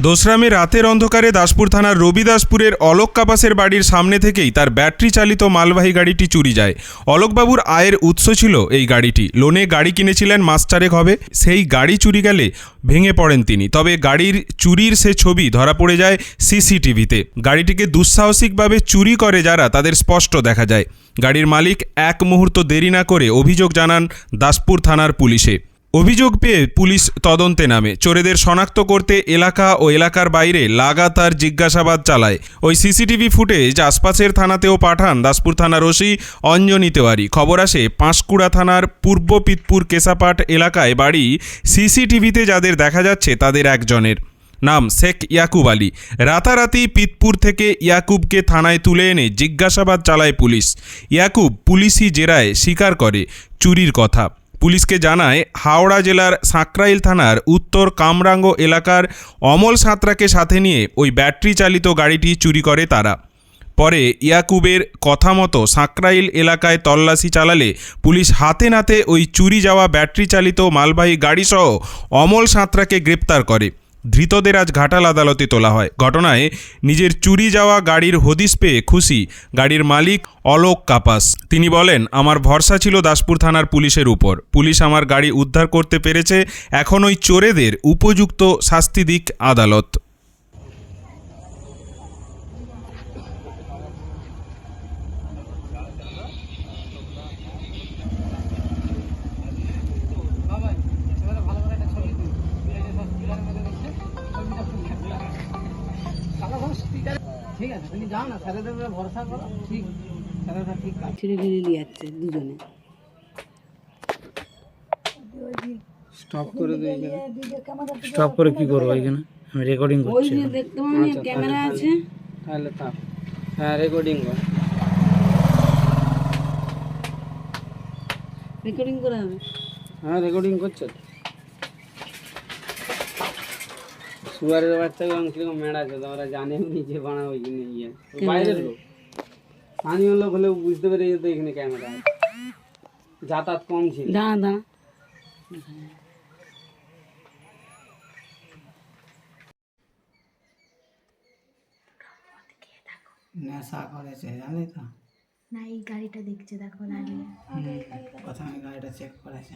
দোসরামে রাতের অন্ধকারে দাসপুর থানার রবিদাসপুরের অলোক কাপাসের বাড়ির সামনে থেকেই তার ব্যাটারি চালিত মালবাহী গাড়িটি চুরি যায়। অলোকবাবুর আয়ের উৎস ছিল এই গাড়িটি। লোনে গাড়ি কিনেছিলেন মাস হবে। সেই গাড়ি চুরি গেলে ভেঙে পড়েন তিনি। তবে গাড়ির চুরির সে ছবি ধরা পড়ে যায় সিসিটিভিতে। গাড়িটিকে দুঃসাহসিকভাবে চুরি করে যারা তাদের স্পষ্ট দেখা যায়। গাড়ির মালিক এক মুহূর্ত দেরি না করে অভিযোগ জানান দাসপুর থানার পুলিশে। অভিযোগ পেয়ে পুলিশ তদন্তে নামে। চোরেদের শনাক্ত করতে এলাকা ও এলাকার বাইরে লাগাতার জিজ্ঞাসাবাদ চালায়। ওই সিসিটিভি ফুটেজ আশপাশের থানাতেও পাঠান দাসপুর থানার ওসি অঞ্জনী তেওয়ারি। খবর আসে পাঁশকুড়া থানার পূর্ব পিতপুর কেসাপাট এলাকায় বাড়ি সিসিটিভিতে যাদের দেখা যাচ্ছে তাদের একজনের। নাম শেখ ইয়াকুব আলী। রাতারাতি পিতপুর থেকে ইয়াকুবকে থানায় তুলে এনে জিজ্ঞাসাবাদ চালায় পুলিশ। ইয়াকুব পুলিশি জেরায় স্বীকার করে চুরির কথা। পুলিশকে জানায়, হাওড়া জেলার সাঁকরাইল থানার উত্তর কামরাঙ্গ এলাকার অমল সাঁতরাকে সাথে নিয়ে ওই ব্যাটারি চালিত গাড়িটি চুরি করে তারা। পরে ইয়াকুবের কথা মতো সাঁকরাইল এলাকায় তল্লাশি চালালে পুলিশ হাতে নাতে ওই চুরি যাওয়া ব্যাটারি চালিত মালবাহী গাড়িসহ অমল সাঁতরাকে গ্রেপ্তার করে। ধৃতদের আজ ঘাটাল আদালতে তোলা হয়। ঘটনায় নিজের চুরি যাওয়া গাড়ির হদিস পেয়ে খুশি গাড়ির মালিক অলোক কাপাস। তিনি বলেন, আমার ভরসা ছিল দাসপুর থানার পুলিশের উপর। পুলিশ আমার গাড়ি উদ্ধার করতে পেরেছে। এখন ওই চোরেদের উপযুক্ত শাস্তি দিক আদালত। ঠিক আছে তুমি যাও না স্যারেদের ভরসা করো ঠিক স্যারেরা ঠিক কাজ ছেড়ে নিয়ে যাচ্ছে দুজনে। স্টপ করে দিই স্টপ করে কি করব এখানে? আমি রেকর্ডিং ওই করছি যে দেখতে পাবি ক্যামেরা আছে? তাহলে তা হ্যাঁ রেকর্ডিং কর। রেকর্ডিং করা হবে। হ্যাঁ রেকর্ডিং করছ তো সুয়ারের বাচ্চাকে আমি কিরকম মেড়াচ্ছে তো ওরা জানে নিজে বানাবো এখানে ইয়ে ও বাইরের লোক স্থানীয় লোক হলেও বুঝতে পেরে যেত এখানে ক্যামেরা আছে যাতায়াত কম ছিল দাঁড়া দাঁড়া নেশা করেছে জানি তো না এই গাড়িটা দেখছে দেখো দাঁড়িয়ে প্রথমে গাড়িটা চেক করেছে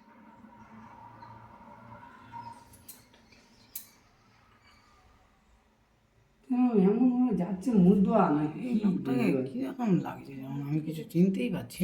এমন যাচ্ছে মুদ্রা নাকি কীরকম লাগছে যেমন? আমি কিছু চিনতেই পারছি